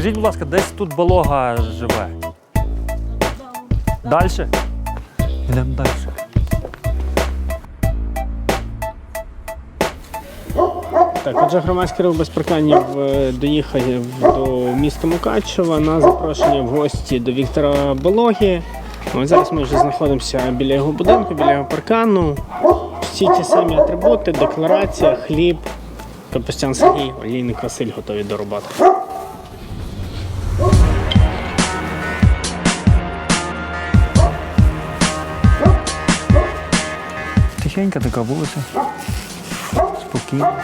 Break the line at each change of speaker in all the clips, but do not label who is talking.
Скажіть, будь ласка, десь тут балога живе. Далі? Йдемо далі.
Так, отже, громадський рух без парканів е, доїхав до міста Мукачева на запрошення в гості до Віктора Бологі. Ось зараз ми вже знаходимося біля його будинку, біля його паркану. Всі ті самі атрибути, декларація, хліб. Капустян Сергій, олійник Василь готові до роботи.
Тихенька така вулиця. Спокійно.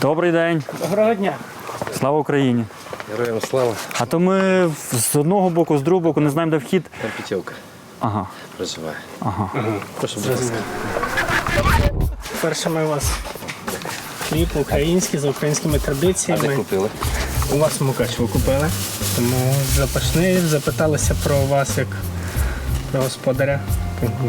Добрий день.
Доброго дня.
Слава Україні.
Героям слава,
А то ми з одного боку, з другого боку не знаємо, де вхід.
там п'ятівка
Ага.
проживає.
Ага.
Прошу, будь ласка.
Перше ми вас хліб український, за українськими
А де
традиціями.
купили?
У вас в Мукачево купили. Тому запашний, запиталися про вас як про господаря.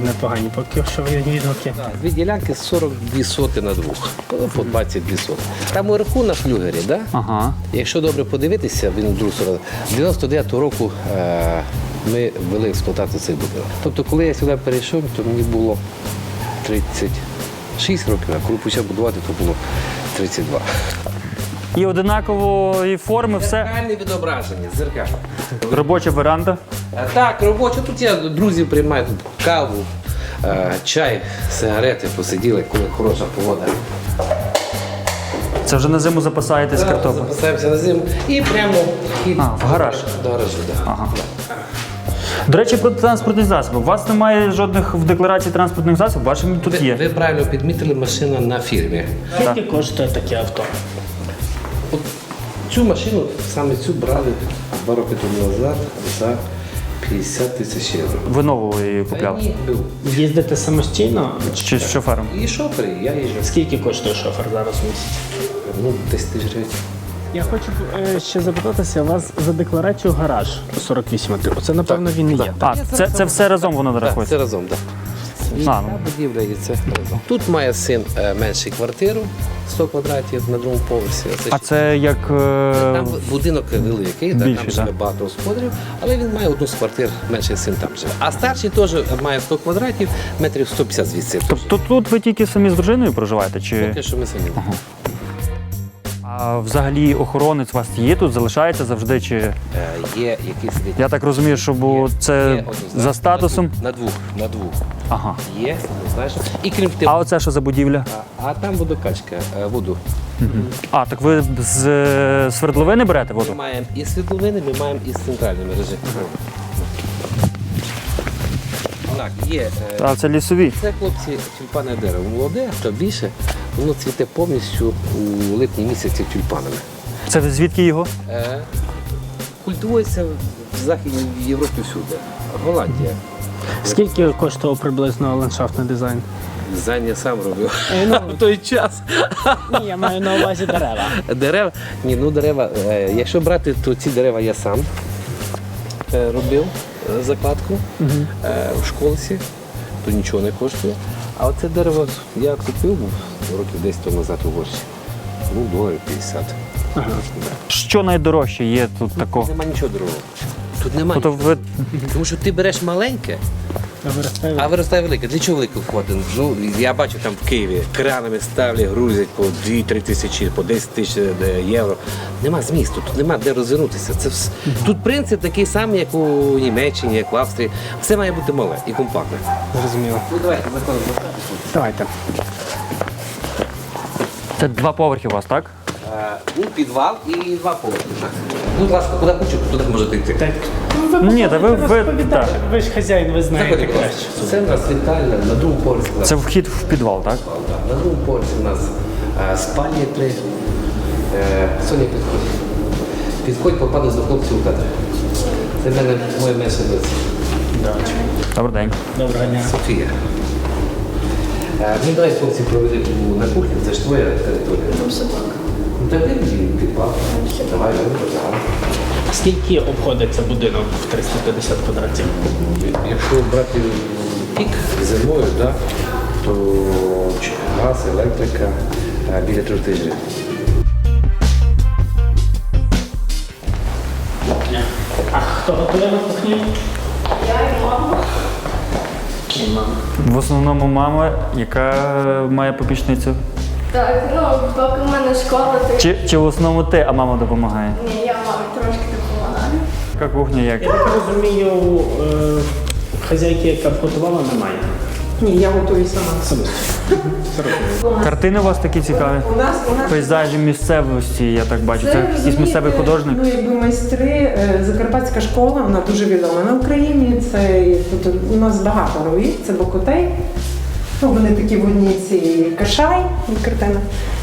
Непогані поки що відгуки.
Дві ділянки 42 соти на двох. По по 22 соти. Там уверху на флюгері, да?
Ага.
якщо добре подивитися, він другу сторону. 99-го року е, ми ввели в експлуатацію цей будинок. Тобто, коли я сюди перейшов, то мені було 36 років, а коли почав будувати, то було 32.
І одинакової форми все.
Зеркальне відображення, зеркальне.
Робоча веранда.
Е, Так, робоча. Тут я друзів приймаю тут каву, е, чай, сигарети, посиділи, коли хороша погода.
Це вже на зиму запасаєтесь картоплю.
Записаємося на зиму і прямо вхід
А, в гараж.
До гаражу, так.
Ага. До речі, про транспортні засоби. У вас немає жодних в декларації транспортних засобів, бачимо, тут
Ви,
є.
ви правильно підмітили машина на фірмі.
Скільки коштує таке авто?
От цю машину, саме цю брали два роки тому назад за 50 тисяч євро.
Ви нову її купляли?
Ні, був.
Їздите самостійно?
Чи з шофером?
І шофери, я їжджу.
Скільки коштує шофер зараз в місяць?
Ну, 10 тисяч гривень.
Я хочу е, ще запитатися вас за декларацію гараж 48 метрів. Оце напевно він і є.
А, це, це все разом воно
Так, це разом, так. І
А, ну.
будівля і це разом. Тут має син е, меншу квартиру, 100 квадратів на другому поверсі. Це
А це як. е,
Там будинок великий,
Більший,
там живе
так?
багато господарів, але він має одну з квартир, менший син там живе. А старший теж має 100 квадратів, метрів 150 звідси.
Тобто тут ви тільки самі з дружиною проживаєте? Чи...
Поки що ми самі.
А взагалі охоронець у вас є тут, залишається завжди? Чи
Е, Є якийсь сидить.
я так розумію, що бо це
Є однозначно.
за статусом?
На двох, на двох.
Ага.
Є, однозначно. І крім того,
А оце що за будівля?
а, а там водокачка, е, воду.
А, так ви з е, свердловини берете
Ми
воду?
маємо і світловини, ми маємо і з центральної мережі. Так, є. е,
А це лісові.
Це хлопці тюльпане дерево молоде, то більше, воно цвіте повністю у липні місяці тюльпанами.
Це звідки його?
Е, культивується в Західній Європі всюди. Голландія.
Скільки коштував приблизно ландшафтний дизайн?
Дизайн я сам робив
Е, ну,
в той час.
ні, я маю на увазі дерева.
Дерева, ні, ну дерева, е, якщо брати, то ці дерева я сам е, робив е, закладку е, в школці, то нічого не коштує. А оце дерево я купив років 10 тому назад у Горщі. Ну, доларів 50.
Що найдорожче є тут такого?
Нема нічого дорогого. Тут немає.
Тобто ви
Тому що ти береш маленьке, а виростає велике. Для чого велике входить? Ну, я бачу там в Києві кранами ставлять, грузять по 2-3 тисячі, по 10 тисяч е, євро. Нема змісту, тут нема де розвернутися. Це вс- Тут принцип такий самий, як у Німеччині, як в Австрії. Все має бути мале і компактне.
Зрозуміло.
Ну давайте заходимо.
Давайте.
Це два поверхи у вас, так?
Ну, підвал і два поверхи. Ну, будь ласка, куди хочу, туди можете йти.
Так.
Ні, та ви, ви так.
Ви ж хазяїн, ви знаєте
Заходьте, будь ласка.
краще.
Це в нас вітальня, на другому поверсі. у нас
Це вхід в підвал, так?
На другому поверсі у нас е, спальні три. Е, Соня, підходь. Підходь, попадеш до хлопців у кадр. Це в мене моя менша доця.
Добрий день.
Доброго дня.
Софія. Ну, давай хлопці провели на кухні, це ж твоя територія. Там собака. Ну так ти підпав. Давай, давай.
Скільки обходиться будинок в 350 квадратів?
Якщо брати пік зимою, да, то газ, електрика е, біля трьох тижнів.
А хто готує на кухні? Я і мама. І мама.
В основному мама, яка має попічницю.
Так, ну поки в мене школа, то
Чи, чи в основному ти, а мама допомагає?
ні, я мамі трошки допомагаю.
Яка кухня як?
Я так розумію, е, хазяйки, яка б готувала, немає.
Ні, я готую сама.
Картини у вас такі цікаві?
У нас у нас
Пейзажі місцевості, я так бачу. Це якийсь місцевий художник.
Ну, якби майстри, е, Закарпатська школа, вона дуже відома на Україні. Це тут у нас багато робіт, це Бокотей. Ну, вони такі в одній цій кашай, картина.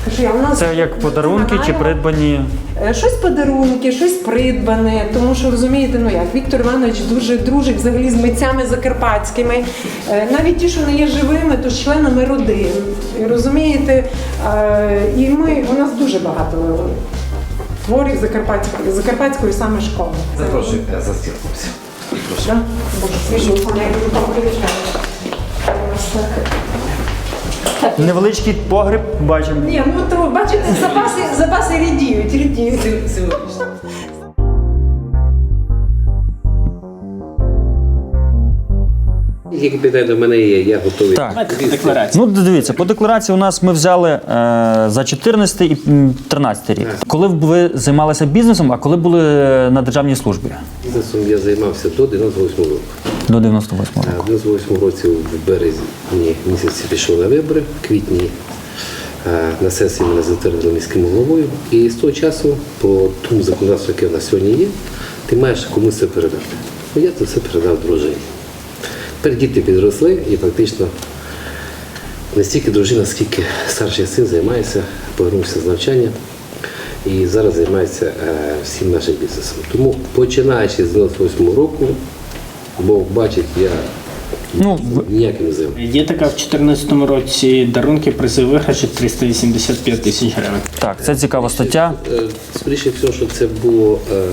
Кашай. А у нас
Це як подарунки чи придбані?
Е, Щось подарунки, щось придбане, тому що розумієте, ну як Віктор Іванович дуже дружить взагалі з митцями закарпатськими. Е, Навіть ті, що не є живими, то з членами родин. І розумієте, е, і ми у нас дуже багато творів закарпатської, закарпатської саме школи.
Запрошую е, за стіл, хлопці.
Да? Боже, свіжу, я буду там приїжджати.
Невеличкий погріб бачимо.
Ні, ну то бачите, запаси, запаси рідіють, рідіють.
Які питання до мене є, я готовий.
Так.
Давайте декларацію.
Ну, дивіться, по декларації у нас ми взяли е, за 14 і м, 13 рік. Коли б ви займалися бізнесом, а коли були на державній службі?
Бізнесом я займався до 98 року.
До 98
А
року.
В 98 році в березні місяці пішов на вибори, в квітні е, на сесії мене затвердили міським головою. І з того часу, по тому законодавству, яке в нас сьогодні є, ти маєш комусь це передати. Ну, я це все передав дружині. Тепер діти підросли і фактично не стільки дружина, скільки старший син займається, повернувся з навчання і зараз займається е, всім нашим бізнесом. Тому починаючи з 98 року, Бог бачить, я
Ну,
ніяким не займаюся.
Є така в 2014 році дарунки призи виграші 385 тисяч гривень.
так, це цікава стаття.
Е, Скоріше всього, що це було е,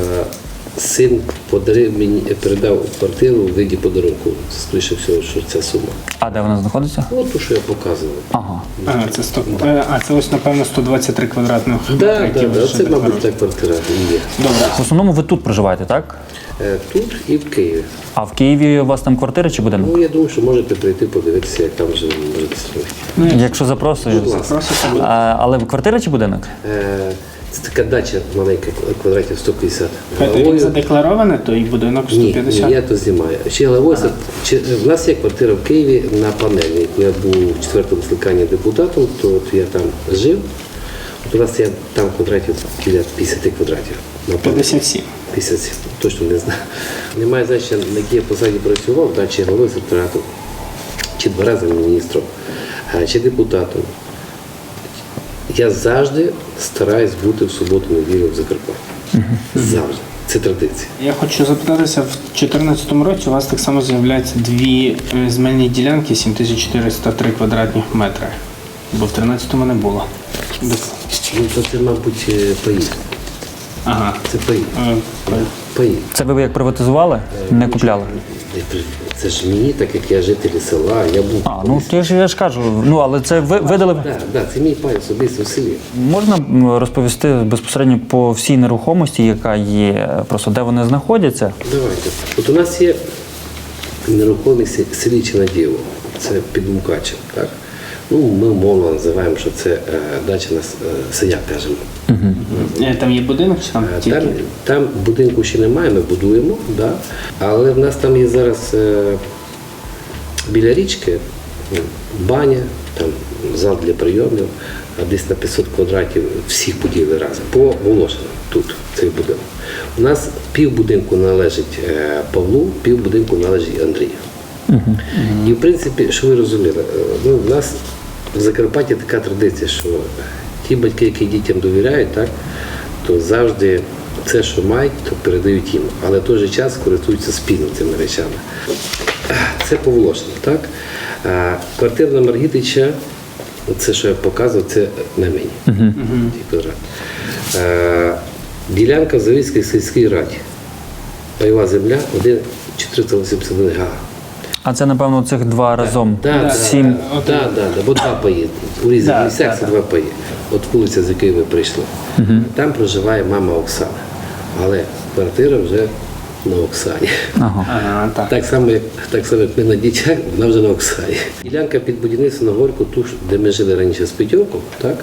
син подарив мені, передав квартиру в виді подарунку. Скоріше всього, що ця сума.
А де вона знаходиться?
От то, що я показував.
Ага.
А, це 100, е, а, це ось, напевно, 123 квадратних
Так,
метри,
да,
які
да, да, це, мабуть, та квартира і є.
Добре.
В основному ви тут проживаєте, так?
Е, Тут і в Києві.
А в Києві у вас там квартира чи будинок?
Ну, я думаю, що можете прийти подивитися, як там вже можете строїти.
Якщо запрошую.
Будь ласка.
А, але квартира чи будинок?
Е, Це така дача маленька, квадратів 150.
Це він
Головою-
задеклароване, то і будинок 150.
ні, я то знімаю. Ще головою, чи, в нас є квартира в Києві на панелі. Я був у четвертому скликанні депутатом, то от я там жив. От у нас є там квадратів біля 50 квадратів. На
57.
57, точно не знаю. Немає значення, на якій я посаді працював, да, чи головою секретаріату, чи два рази міністром, е, чи депутатом. Я завжди стараюсь бути в суботу-неділю в Закарпатті. Завжди. Це традиція.
Я хочу запитатися, в 2014 році у вас так само з'являються дві е, земельні ділянки 7403 квадратних метри. Бо в 13-му не було.
Ну, то це, мабуть, е, паї.
Ага.
Це паї.
Е,
Паї.
Це ви як приватизували? Не купляли?
Це ж мені, так як я житель села, я був.
А, ну я ж я ж кажу. Ну але це ви видали.
Так, да, це мій пай особисто в селі.
Можна розповісти безпосередньо по всій нерухомості, яка є, просто де вони знаходяться?
Давайте. От у нас є нерухомість селі Чинадіво, це під Мукачем, так? Ну, ми умовно називаємо, що це е, дача на с- е, кажемо.
е, Там є будинок чи там тільки?
Там, там будинку ще немає, ми будуємо, да? але в нас там є зараз е, біля річки ну, баня, там зал для прийомів, а десь на 500 квадратів всіх будівель разом. По Волошину тут цей будинок. У нас пів будинку належить е, Павлу, пів будинку належить Андрію. І в принципі, що ви розуміли, ну, в нас в Закарпатті така традиція, що ті батьки, які дітям довіряють, так, то завжди все, що мають, то передають їм, але в той же час користуються спільно цими речами. Це по Волошину, так? А, Квартира на Маргітича Оце, що я показував, це на мені. Квадрати. Е, ділянка в Завільській сільській раді. Пайова земля 1 481 га.
А це, напевно, цих два разом.
Да, да,
Сім.
да, да, да, бо два паї. У різних
Да,
місцях
да,
це
да.
два паї. От вулиця, з якої ви прийшли. Там проживає мама Оксана. Але квартира вже на Оксані.
Ага.
Ага, так.
Так само, як, так само, як ми на дітях, вона вже на Оксані. Ділянка під будівництво на горку, ту, ж, де ми жили раніше з Петьовком, так?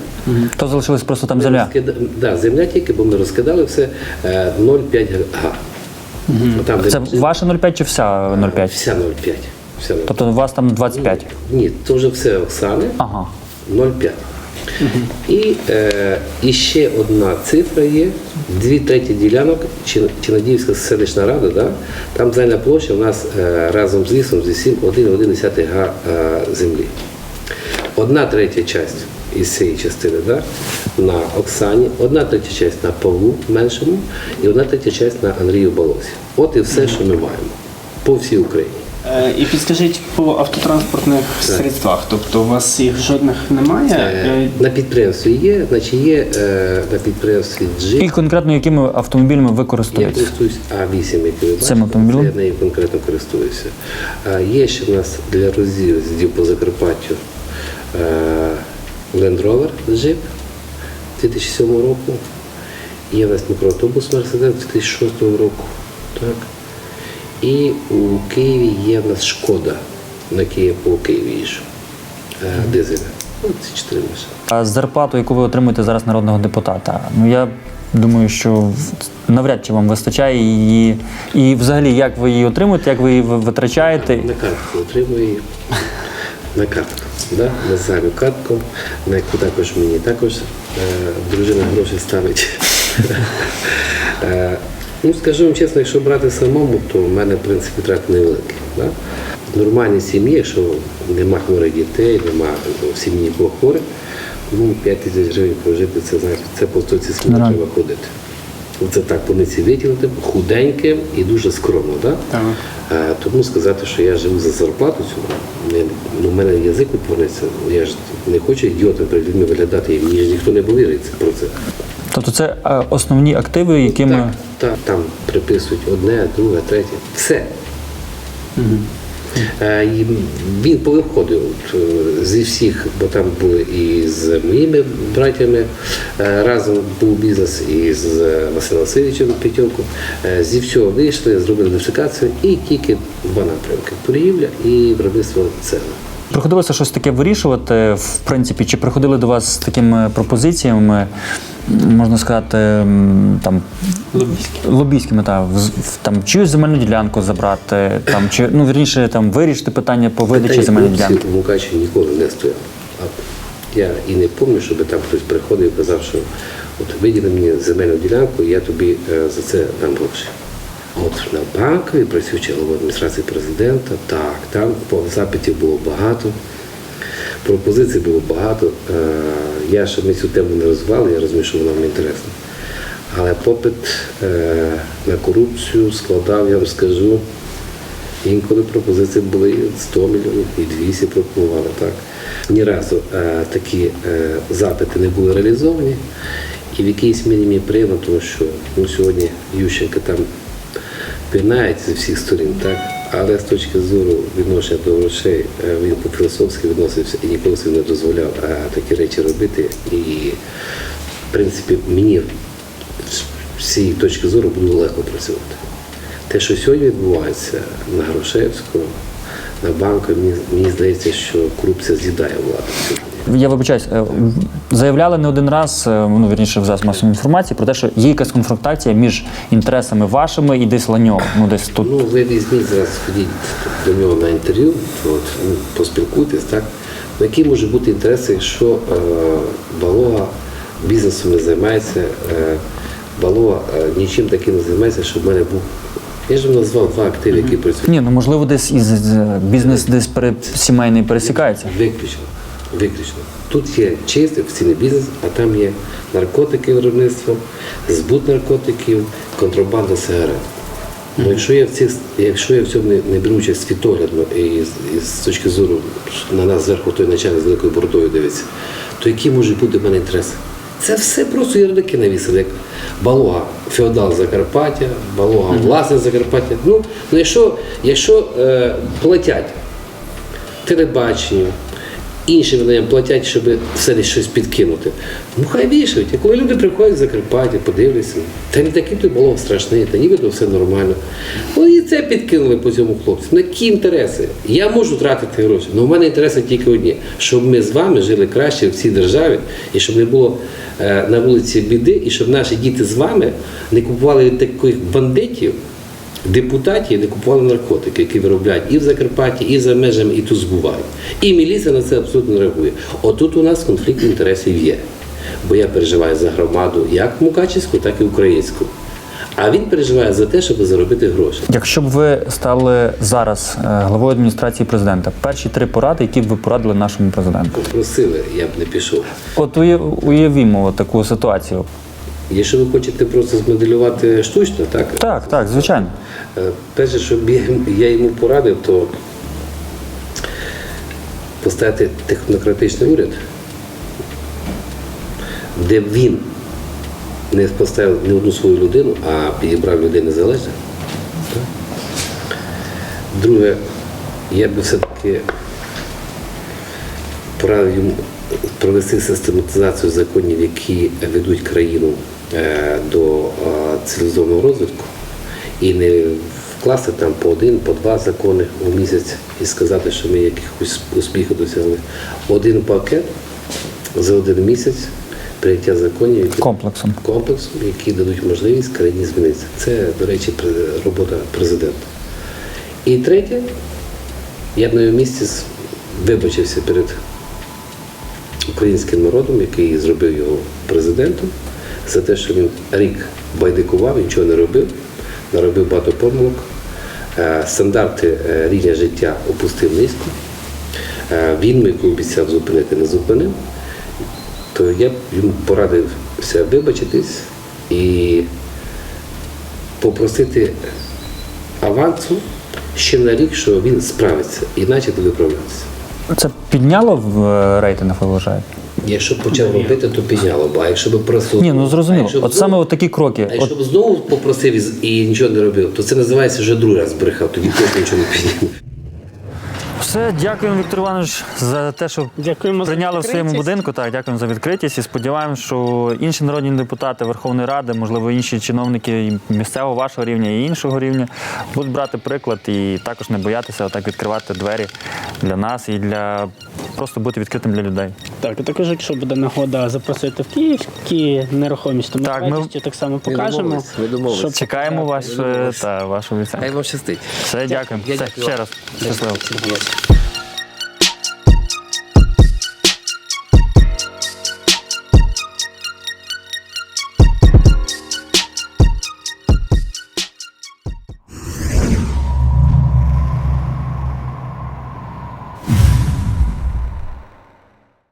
То залишилось просто там земля.
Розкида... Да, земля тільки, бо ми розкидали все е, 0,5 га. Отам, де
Це
ми
ваша 0,5 чи вся 0,5?
Вся 0,5. Вся 0,5.
Тобто у вас там 25?
Ні, то вже все Оксани.
Ага.
0,5. І, е, і ще одна цифра є: дві треті ділянок, Чи- Чинадіївська селищна рада, да? там загальна площа у нас е, разом з лісом з усім 1,1 га е, землі. Одна третя частина із цієї частини да? на Оксані, одна третя частина на Павлу меншому і одна третя частина на Андрію Болосі. От і все, що ми маємо по всій Україні.
Е, І підскажіть по автотранспортних средствах, тобто у вас їх жодних немає?
Е,
Е,
На підприємстві є, значить є е, на підприємстві джип.
І конкретно якими автомобілями ви
Я
користуєтесь?
користуюсь А8, який ви бачите.
автомобілем?
Я нею конкретно користуюся. Є ще в нас для роз'їздів по Закарпаттю Land Rover Jeep 2007 року. Є в нас мікроавтобус Mercedes 2006 року. Так. І у Києві є в нас Шкода, на я по Києві їжджу. Е, Дизеля. Ну, Ці чотири.
А зарплату, яку ви отримуєте зараз народного депутата, ну я думаю, що навряд чи вам вистачає її. І взагалі, як ви її отримуєте, як ви її витрачаєте?
На картку отримую її. На картку. Да? На саму картку, на яку також мені також е, дружина гроші ставить. Е, ну, скажу вам чесно, якщо брати самому, то в мене, в принципі, трати невеликі. Да? В нормальній сім'ї, якщо нема хворих дітей, нема в сім'ї нікого хворих, ну, 5 тисяч гривень прожити, це знаєте, це по
Нормально.
треба ходити. Це так по ниці виділити, худеньким і дуже скромно. Да?
Так.
Е, Тому сказати, що я живу за зарплату цю, ну, в мене язик відповниться. Я ж не хочу ідіотом перед людьми виглядати, і мені ж ніхто не повірить про це.
Тобто це е, основні активи, якими
Так, так, там приписують одне, друге, третє. Все. Е, і Він повиходив е, зі всіх, бо там були і з моїми братями е, разом був бізнес, і з Василем Васильовичем Петьовком. Е, Зі всього вийшли, зробили диверсифікацію і тільки два напрямки торгівля і виробництво цегли.
приходилося щось таке вирішувати, в принципі, чи приходили до вас з такими пропозиціями, можна сказати, там лобійськими, та, в- в- там чиюсь земельну ділянку забрати, там чи ну вірніше там вирішити питання по видачі земельної ділянки.
в Мукачеві ніколи не стояло. А Я і не пам'ятаю, щоб там хтось приходив і казав, що от виділи мені земельну ділянку, і я тобі е, за це дам гроші. От на банкові, працюючи головою адміністрації президента, так, там по- запитів було багато, пропозицій було багато. Е, Я ще ми цю тему не розвивали, я розумію, що вона мені інтересна. Але попит е, на корупцію складав, я вам скажу, Інколи пропозиції були 100 мільйонів, і 200 пропонували. Так. Ні разу е, такі е, запити не були реалізовані. І в якійсь мірі мені приємно, тому що ну, сьогодні Ющенка там пінають зі всіх сторін, так? але з точки зору відношення до грошей він по-філософськи відносився і ніколи собі не дозволяв такі речі робити. І, в принципі, мені з цієї точки зору було легко працювати. Те, що сьогодні відбувається на Грушевського, на банку, мені, мені здається, що корупція з'їдає владу сьогодні.
Я вибачаюсь, е, заявляли не один раз, е, ну вірніше в засобах масової інформації про те, що є якась конфронтація між інтересами вашими і десь ланьо. Ну десь тут.
Ну, ви візьміть зараз, ходіть до нього на інтерв'ю, ну, поспілкуйтесь, так? Ну, які можуть бути інтереси, якщо е, Балога бізнесом не займається, е, Балога е, нічим таким не займається, щоб в мене був. Я ж назвав два активи, які працюють.
Ні, ну можливо, десь із бізнес десь пере, сімейний пересікається.
Виключно. Виключно. Тут є чистий офіційний бізнес, а там є наркотики виробництво, збут наркотиків, контрабанда сигарет. Ну, якщо я в цих, якщо я в цьому не, не беру участь світоглядно і, і з точки зору на нас зверху той начальник з великою бородою дивиться, то які можуть бути в мене інтереси? Це все просто ярлики навісили, як балога феодал Закарпаття, балога власне Закарпаття. Ну, ну якщо, якщо е, платять телебаченню, іншим виданням платять, щоб все десь щось підкинути. Ну хай вішають. Коли люди приходять Закарпаття, подивляться, та не такий той балог страшний, та нібито все нормально. Ну і це підкинули по цьому хлопцю. На які інтереси? Я можу тратити гроші, але в мене інтереси тільки одні, щоб ми з вами жили краще в цій державі, і щоб не було е, на вулиці біди, і щоб наші діти з вами не купували від таких бандитів депутатів не купували наркотики, які виробляють і в Закарпатті, і за межами, і тут збувають. І міліція на це абсолютно не реагує. Отут у нас конфлікт інтересів є. Бо я переживаю за громаду як мукачівську, так і українську. А він переживає за те, щоб заробити гроші.
Якщо б ви стали зараз е, главою адміністрації президента, перші три поради, які б ви порадили нашому президенту?
Просили, я б не пішов.
От уя- уявімо таку ситуацію.
Якщо ви хочете просто змоделювати штучно, так?
Так, так, звичайно.
Е, Перше, щоб я, йому порадив, то поставити технократичний уряд, де б він не поставив ні одну свою людину, а підібрав людей незалежних. Так? Друге, я би все-таки порадив йому провести систематизацію законів, які ведуть країну до е, цивілізованого розвитку, і не вкласти там по один, по два закони у місяць і сказати, що ми якихось успіхів досягли. Один пакет за один місяць прийняття законів, які
Комплексом.
комплексом, які дадуть можливість країні змінитися. Це, до речі, робота президента. І третє, я б на його місці вибачився перед українським народом, який зробив його президентом, за те, що він рік байдикував, нічого не робив, наробив багато помилок, е, стандарти е, рівня життя опустив низько. Е, Війну, яку обіцяв зупинити, не зупинив то я б йому порадився вибачитись і попросити авансу ще на рік, що він справиться і почати виправлятися.
Це підняло в рейтинг, ви вважаєте?
Якщо б почав робити, то підняло б. А якщо б просто
Ні, ну зрозуміло. От
знову-
саме от такі кроки.
А якщо б знову попросив і- і нічого не робив, то це називається вже другий раз брехав, тоді точно нічого не підняв.
все, дякуємо, Віктор Іванович, за те, що
Дякуємо за
прийняли в своєму
відкритість.
будинку. Так, дякуємо за відкритість і сподіваємося, що інші народні депутати Верховної Ради, можливо, інші чиновники і місцевого вашого рівня і іншого рівня будуть брати приклад і також не боятися отак відкривати двері для нас і для просто бути відкритим для людей.
Так, і також, якщо буде нагода запросити в київські нерухомість, то ми
Так, ми-
так само покажемо.
домовились, ми домовились.
щоб-
Чекаємо вас
домовились.
та вашу
Хай
обіцянку.
вам щастить.
Все, дякуємо.
Я
Все,
дякую
ще
вам.
раз. Щасливо.
Дякую.